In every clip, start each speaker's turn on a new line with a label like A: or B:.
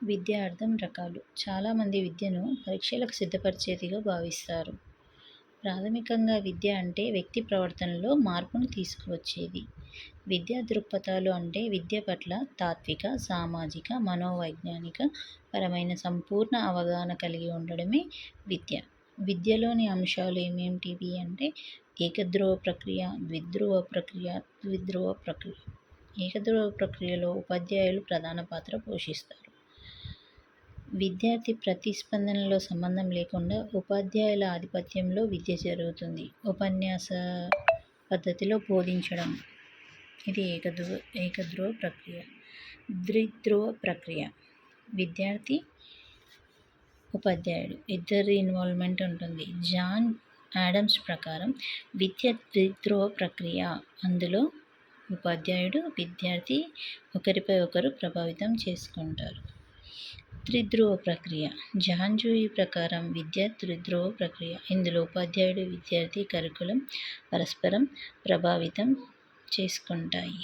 A: విద్య అర్థం రకాలు. చాలామంది విద్యను పరీక్షలకు సిద్ధపరిచేదిగా భావిస్తారు. ప్రాథమికంగా విద్య అంటే వ్యక్తి ప్రవర్తనలో మార్పును తీసుకువచ్చేది. విద్యా దృక్పథాలు అంటే విద్య పట్ల తాత్విక సామాజిక మనోవైజ్ఞానిక పరమైన సంపూర్ణ అవగాహన కలిగి ఉండడమే విద్య. విద్యలోని అంశాలు ఏమేమిటివి అంటే ఏకధ్రువ ప్రక్రియ ద్విధ్రువ ప్రక్రియ ద్విధ్రువ ప్రక్రియ. ఏకధ్రువ ప్రక్రియలో ఉపాధ్యాయులు ప్రధాన పాత్ర పోషిస్తారు. విద్యార్థి ప్రతిస్పందనలో సంబంధం లేకుండా ఉపాధ్యాయుల ఆధిపత్యంలో విద్య జరుగుతుంది. ఉపన్యాస పద్ధతిలో బోధించడం. ఇది ఏకధ్రువ ఏకధ్రువ ప్రక్రియ. ద్విధ్రువ ప్రక్రియ. విద్యార్థి ఉపాధ్యాయుడు. ఇద్దరి ఇన్వాల్వ్మెంట్ ఉంటుంది. జాన్ యాడమ్స్ ప్రకారం విద్య ద్విధ్రువ ప్రక్రియ. అందులో ఉపాధ్యాయుడు విద్యార్థి ఒకరిపై ఒకరు ప్రభావితం చేసుకుంటారు. త్రిధ్రువ ప్రక్రియ. జాంజూయి ప్రకారం విద్య త్రిధ్రువ ప్రక్రియ. ఇందులో ఉపాధ్యాయుడు విద్యార్థి కరికులం పరస్పరం ప్రభావితం చేసుకుంటాయి.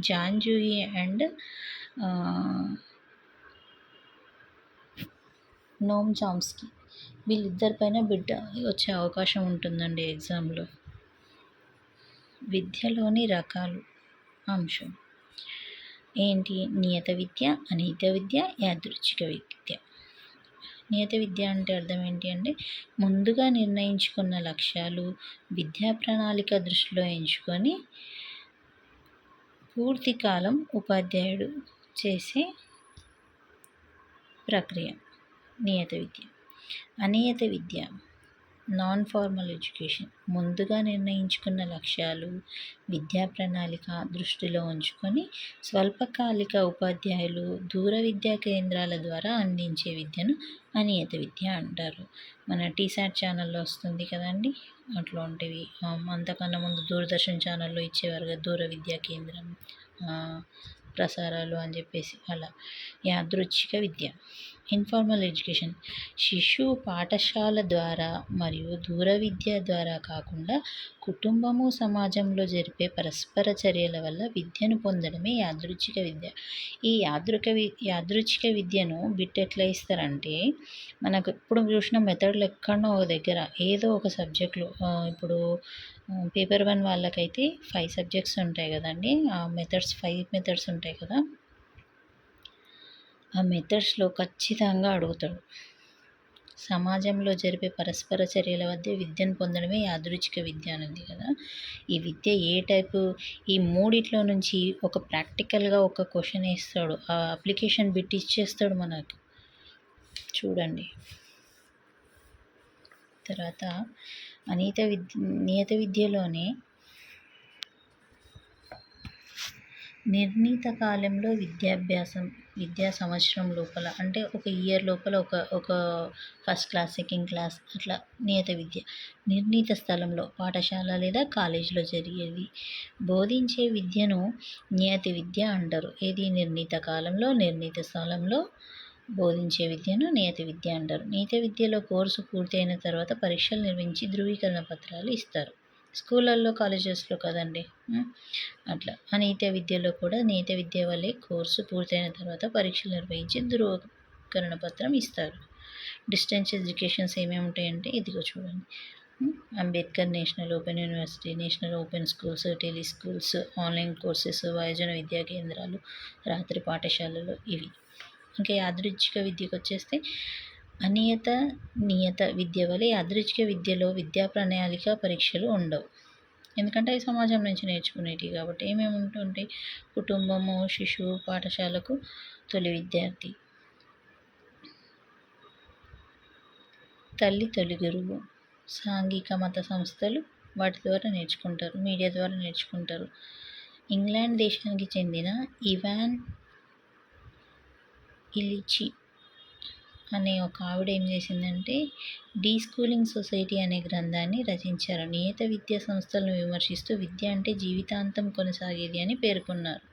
A: జాంజూయి అండ్ నోమ్ చామ్స్కీ వీళ్ళిద్దరిపైన బిడ్డ వచ్చే అవకాశం ఉంటుందండి ఎగ్జామ్లో. విద్యలోని రకాలు అంశం. ఏంటి? నియత విద్య అనియత విద్య యాదృచ్ఛిక విద్య. నియత విద్య అంటే అర్థం ఏంటి అంటే ముందుగా నిర్ణయించుకున్న లక్ష్యాలు విద్యా ప్రణాళిక దృష్టిలో ఎంచుకొని పూర్తి కాలం ఉపాధ్యాయుడు చేసే ప్రక్రియ. నియత విద్య. అనియత విద్య. Non formal education. ముందుగా నిర్ణయించుకున్న లక్ష్యాలు విద్యా ప్రణాళిక దృష్టిలో ఉంచుకొని స్వల్పకాలిక ఉపాధ్యాయులు దూర విద్యా కేంద్రాల ద్వారా అందించే విద్యను అనియత విద్య అంటారు. మన టీసాట్ ఛానల్లో వస్తుంది కదండి. అట్లాంటివి అంతకన్నా ముందు దూరదర్శన్ ఛానల్లో ఇచ్చేవారు కదా దూర విద్యా కేంద్రం ప్రసారాలు అని చెప్పేసి అలా యాదృచ్ఛిక విద్య. ఇన్ఫార్మల్ ఎడ్యుకేషన్ శిశువు పాఠశాల ద్వారా మరియు దూర విద్య ద్వారా కాకుండా కుటుంబము సమాజంలో జరిపే పరస్పర చర్యల వల్ల విద్యను పొందడమే యాదృచ్ఛిక విద్య. ఈ యాదృక వి యాదృచ్ఛిక విద్యను బిట్ ఎట్లా ఇస్తారంటే మనకు ఇప్పుడు చూసిన మెథడ్లు ఎక్కడో ఒక దగ్గర ఏదో ఒక సబ్జెక్టులో ఇప్పుడు పేపర్ వన్ వాళ్ళకైతే ఫైవ్ సబ్జెక్ట్స్ ఉంటాయి కదండి. ఆ మెథడ్స్ ఫైవ్ మెథడ్స్ ఉంటాయి కదా. ఆ మెథడ్స్లో ఖచ్చితంగా అడుగుతాడు. సమాజంలో జరిపే పరస్పర చర్యల వద్ద విద్యను పొందడమే యాదృచ్ఛిక విద్య అనేది కదా. ఈ విద్య ఏ టైపు ఈ మూడిట్లో నుంచి ఒక ప్రాక్టికల్గా ఒక క్వశ్చన్ వేస్తాడు. ఆ అప్లికేషన్ బిట్ ఇచ్చేస్తాడు మనకు. చూడండి. తర్వాత అనీత విద్య నియత విద్యలోనే నిర్ణీత కాలంలో విద్యాభ్యాసం విద్యా సంవత్సరం లోపల అంటే ఒక ఇయర్ లోపల ఒక ఒక ఫస్ట్ క్లాస్ సెకండ్ క్లాస్ అట్లా నియత విద్య. నిర్ణీత స్థలంలో పాఠశాల లేదా కాలేజీలో జరిగేది. బోధించే విద్యను నియత విద్య అంటారు. ఏది? నిర్ణీత కాలంలో నిర్ణీత స్థలంలో బోధించే విద్యను నియత విద్య అంటారు. నియత విద్యలో కోర్సు పూర్తయిన తర్వాత పరీక్షలు నిర్వహించి ధృవీకరణ పత్రాలు ఇస్తారు. స్కూళ్ళల్లో కాలేజెస్లో కదండి. అట్లా. అనీత విద్యలో కూడా నీత విద్య వల్లే కోర్సు పూర్తయిన తర్వాత పరీక్షలు నిర్వహించి ధృవీకరణ పత్రం ఇస్తారు. డిస్టెన్స్ ఎడ్యుకేషన్స్ ఏమేమి ఉంటాయంటే ఇదిగో చూడండి. Ambedkar national open university national open schools tele schools online courses వయోజన విద్యా కేంద్రాలు రాత్రి పాఠశాలలు ఇవి. ఇంకా యాదృచ్ఛిక విద్యకు వచ్చేస్తే అనియత నియత విద్య వలె యాదృచ్ఛిక విద్యలో విద్యా ప్రణాళిక పరీక్షలు ఉండవు. ఎందుకంటే అవి సమాజం నుంచి నేర్చుకునేటివి కాబట్టి ఏమేమి ఉంటుంటాయి కుటుంబము శిశువు పాఠశాలకు తొలి విద్యార్థి. తల్లి తొలి గురువు. సాంఘిక మత సంస్థలు వాటి ద్వారా నేర్చుకుంటారు మీడియా ద్వారా నేర్చుకుంటారు. ఇంగ్లాండ్ దేశానికి చెందిన ఇవాన్ ఇలిచి అనే ఒక ఆవిడ ఏం చేసిందంటే డీ స్కూలింగ్ సొసైటీ అనే గ్రంథాన్ని రచించారు. నియత విద్యా సంస్థలను విమర్శిస్తూ విద్య అంటే జీవితాంతం కొనసాగేది అని పేర్కొన్నారు.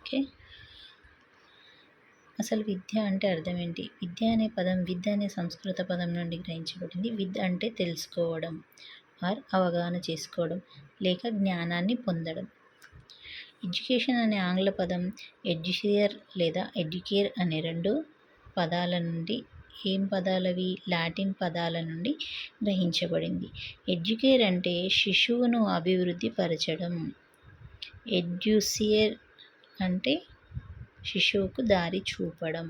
A: ఓకే. అసలు విద్య అంటే అర్థం ఏంటి? విద్య అనే పదం విద్య అనే సంస్కృత పదం నుండి గ్రహించబడింది. విద్య అంటే తెలుసుకోవడం ఆర్ అవగాహన చేసుకోవడం లేక జ్ఞానాన్ని పొందడం. ఎడ్యుకేషన్ అనే ఆంగ్ల పదం ఎడ్యుషియర్ లేదా ఎడ్యుకేర్ అనే రెండు పదాల నుండి ఏం పదాలవి? లాటిన్ పదాల నుండి గ్రహించబడింది. ఎడ్యుకేర్ అంటే శిశువును అభివృద్ధి పరచడం. ఎడ్యూసియర్ అంటే శిశువుకు దారి చూపడం.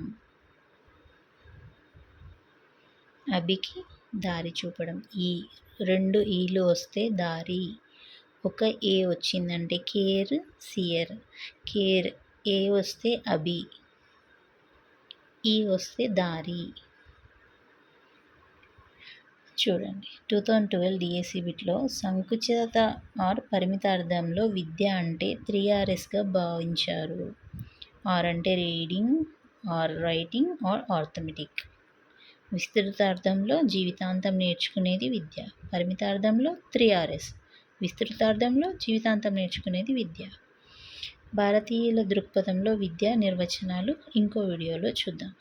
A: అభికి దారి చూపడం. ఈ రెండు ఈలు వస్తే దారి. ఒక ఏ వచ్చిందంటే కేర్ సియర్. కేర్ ఏ వస్తే అభి. ఈ వస్తే దారి. చూడండి. టూ థౌజండ్ ట్వెల్వ్ డిఎస్సి బిట్లో సంకుచిత ఆర్ పరిమితార్థంలో విద్య అంటే త్రీ ఆర్ఎస్గా భావించారు. ఆర్ అంటే reading R writing R arithmetic. విస్తృతార్థంలో జీవితాంతం నేర్చుకునేది విద్య. పరిమితార్థంలో త్రీ ఆర్ఎస్. విస్తృతార్థంలో జీవితాంతం నేర్చుకునేది విద్య. భారతీయుల దృక్పథంలో విద్యా నిర్వచనాలు ఇంకో వీడియోలో చూద్దాం.